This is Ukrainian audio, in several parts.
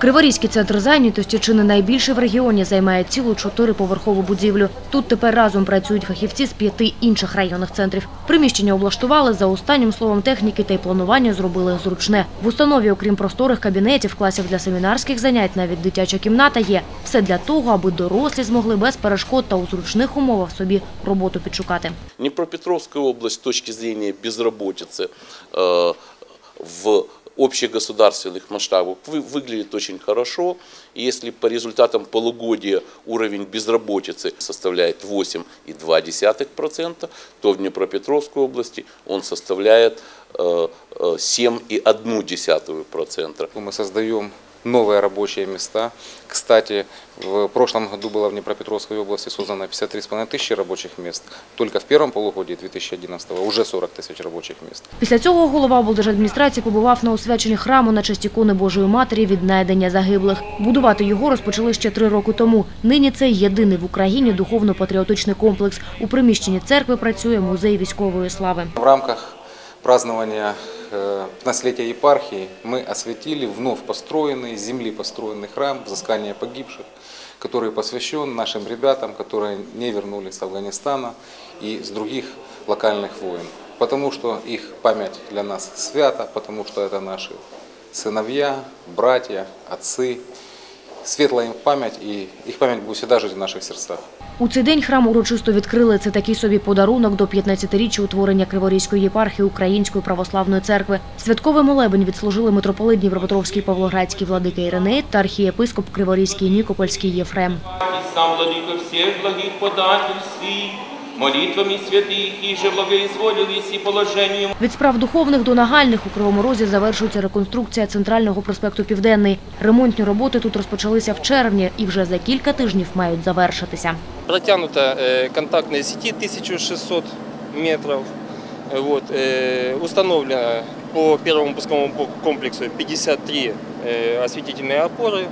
Криворізький центр зайнятості чи не найбільший в регіоні займає цілу чотириповерхову будівлю. Тут тепер разом працюють фахівці з п'яти інших районних центрів. Приміщення облаштували за останнім словом техніки та й планування зробили зручне. В установі, окрім просторих кабінетів, класів для семінарських занять, навіть дитяча кімната є. Все для того, аби дорослі змогли без перешкод та у зручних умовах собі роботу підшукати. Днепропетровская область с точки зрения безработицы э, в общегосударственных масштабах вы- выглядит очень хорошо. Если по результатам полугодия уровень безработицы составляет 8,2%, то в Днепропетровской области он составляет э, э, 7,1%. Мы создаем новые рабочие места. Кстати, в прошлом году было в Днепропетровской области создано 53,5 тысячи рабочих мест. Только в первом полугодии 2011 уже 40 тысяч рабочих мест. Після цього голова облдержадміністрації побував на освяченні храму на честь ікони Божої Матері від найдення загиблих. Будувати його розпочали ще три роки тому. Нині це єдиний в Україні духовно-патріотичний комплекс. У приміщенні церкви працює музей військової слави. В рамках празднования э, 15-летия епархии мы осветили вновь построенный, с земли построенный храм взыскания погибших, который посвящен нашим ребятам, которые не вернулись с Афганистана и с других локальных войн. Потому что их память для нас свята, потому что это наши сыновья, братья, отцы. Светлая їм память, і їх память буде завжди жити в наших серцях. У цей день храм урочисто відкрили. Це такий собі подарунок до 15-річчя утворення Криворізької єпархії Української православної церкви. Святковий молебень відслужили митрополит Дніпропетровський Павлоградський владика Іриней та архієпископ Криворізький Нікопольський Єфрем. І сам владика всіх благих податель сих, молитвами святых, и же благоизволил и положением Від справ духовних до нагальних у Кривому Розі завершується реконструкція центрального проспекту Південний. Ремонтні роботи тут розпочалися в червні і вже за кілька тижнів мають завершитися. Протянуто э, контактные сети 1600 метров. Э, Вот, э, установлено по первому пусковому по- комплексу 53 э, осветительные опоры.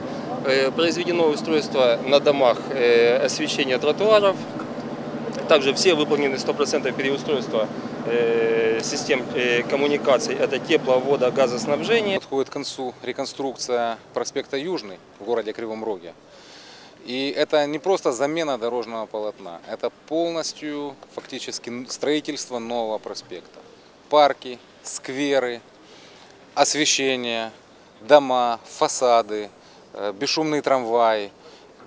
Э, Произведено устройство на домах э, освещения тротуаров. Также все выполнены 100% переустройства э, систем э, коммуникаций. Это тепло, вода, газоснабжение. Подходит к концу реконструкция проспекта Южный в городе Кривом Роге. И это не просто замена дорожного полотна, это полностью фактически строительство нового проспекта. Парки, скверы, освещение, дома, фасады, э, бесшумный трамвай,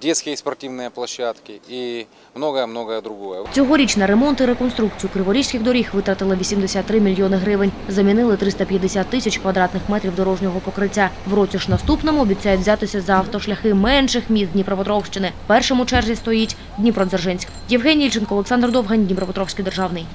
детские спортивные площадки и многое-многое другое. Цьогоріч на ремонт і реконструкцію криворізьких доріг витратили 83 мільйони гривень. Замінили 350 тисяч квадратних метрів дорожнього покриття. В році ж наступному обіцяють взятися за автошляхи менших міст Дніпропетровщини. Першим у черзі стоїть Дніпродзержинськ. Євгеній Ільченко, Олександр Довгань, Дніпропетровський державний.